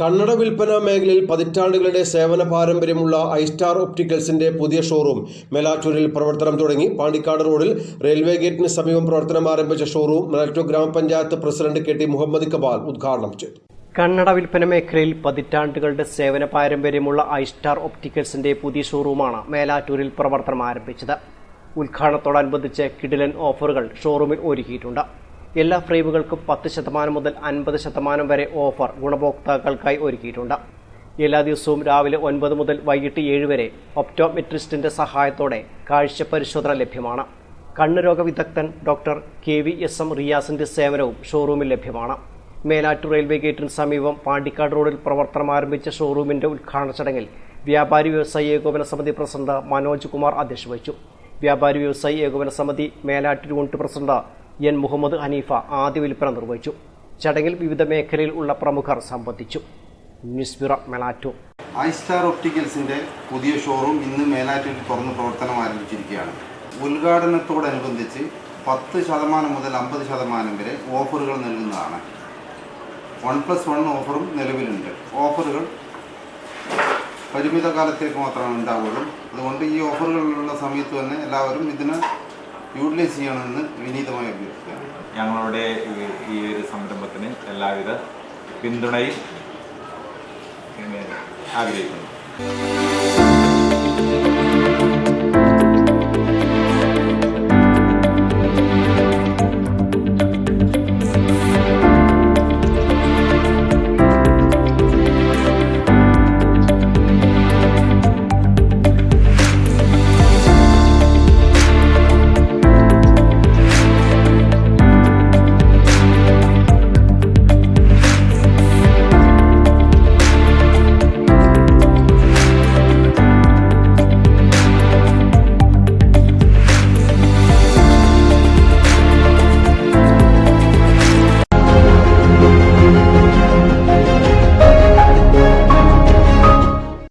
കണ്ണട വിൽപ്പന മേഖലയിൽ പതിറ്റാണ്ടുകളുടെ സേവന പാരമ്പര്യമുള്ള ഐസ്റ്റാർ ഒപ്റ്റിക്കൽസിന്റെ പുതിയ ഷോറൂം മേലാറ്റൂരിൽ പ്രവർത്തനം തുടങ്ങി. പാണ്ടിക്കാട് റോഡിൽ റെയിൽവേ ഗേറ്റിന് സമീപം പ്രവർത്തനം ആരംഭിച്ച ഷോറൂം മേലാറ്റൂർ ഗ്രാമപഞ്ചായത്ത് president K T Muhammad Kabal ഉദ്ഘാടനം ചെയ്തു. കണ്ണട വിൽപ്പന മേഖലയിൽ പതിറ്റാണ്ടുകളുടെ സേവന പാരമ്പര്യമുള്ള ഐസ്റ്റാർ ഒപ്റ്റിക്കൽസിന്റെ പുതിയ ഷോറൂമാണ് മേലാറ്റൂരിൽ പ്രവർത്തനം ആരംഭിച്ചത്. ഉദ്ഘാടനത്തോടനുബന്ധിച്ച് കിടിലൻ ഓഫറുകൾ ഷോറൂമിൽ ഒരുക്കിയിട്ടുണ്ട്. എല്ലാ ഫ്രെയിമുകൾക്കും പത്ത് ശതമാനം മുതൽ അൻപത് ശതമാനം വരെ ഓഫർ ഗുണഭോക്താക്കൾക്കായി ഒരുക്കിയിട്ടുണ്ട്. എല്ലാ ദിവസവും രാവിലെ ഒൻപത് മുതൽ വൈകിട്ട് ഏഴ് വരെ ഒപ്റ്റോമെട്രിസ്റ്റിന്റെ സഹായത്തോടെ കാഴ്ച പരിശോധന ലഭ്യമാണ്. കണ്ണുരോഗ വിദഗ്ധൻ doctor K V S M റിയാസിന്റെ സേവനവും ഷോറൂമിൽ ലഭ്യമാണ്. മേലാറ്റൂർ റെയിൽവേ ഗേറ്റിന് സമീപം പാണ്ടിക്കാട് റോഡിൽ പ്രവർത്തനം ആരംഭിച്ച ഷോറൂമിന്റെ ഉദ്ഘാടന ചടങ്ങിൽ വ്യാപാരി വ്യവസായി ഏകോപന സമിതി പ്രസിഡന്റ് മനോജ് കുമാർ അധ്യക്ഷ വഹിച്ചു വ്യാപാരി വ്യവസായി ഏകോപന സമിതി Melattur unit president N. Muhammad Haneefa ആദ്യ വിൽപ്പന നിർവഹിച്ചു. ചടങ്ങിൽ വിവിധ മേഖലയിൽ ഉള്ള പ്രമുഖർ സംബന്ധിച്ചു. News bureau Melattur. I Star ഒപ്റ്റിക്കൽസിന്റെ പുതിയ ഷോറൂം ഇന്ന് മേലാറ്റൂരിൽ തുറന്ന് പ്രവർത്തനം ആരംഭിച്ചിരിക്കുകയാണ്. ഉദ്ഘാടനത്തോടനുബന്ധിച്ച് പത്ത് ശതമാനം മുതൽ അമ്പത് ശതമാനം വരെ ഓഫറുകൾ നൽകുന്നതാണ്. വൺ പ്ലസ് വൺ ഓഫറും നിലവിലുണ്ട്. ഓഫറുകൾ പരിമിത കാലത്തേക്ക് മാത്രമാണ് ഉണ്ടാവുകയുള്ളൂ. അതുകൊണ്ട് ഈ ഓഫറുകളിലുള്ള സമയത്ത് തന്നെ എല്ലാവരും ഇതിന് യൂട്ടിലൈസ് ചെയ്യണമെന്ന് വിനീതമായി അഭ്യർത്ഥിക്കുകയാണ് ഞങ്ങളുടെ ഈ- ഒരു സംരംഭത്തിന് എല്ലാവിധ പിന്തുണയും ആഗ്രഹിക്കുന്നു.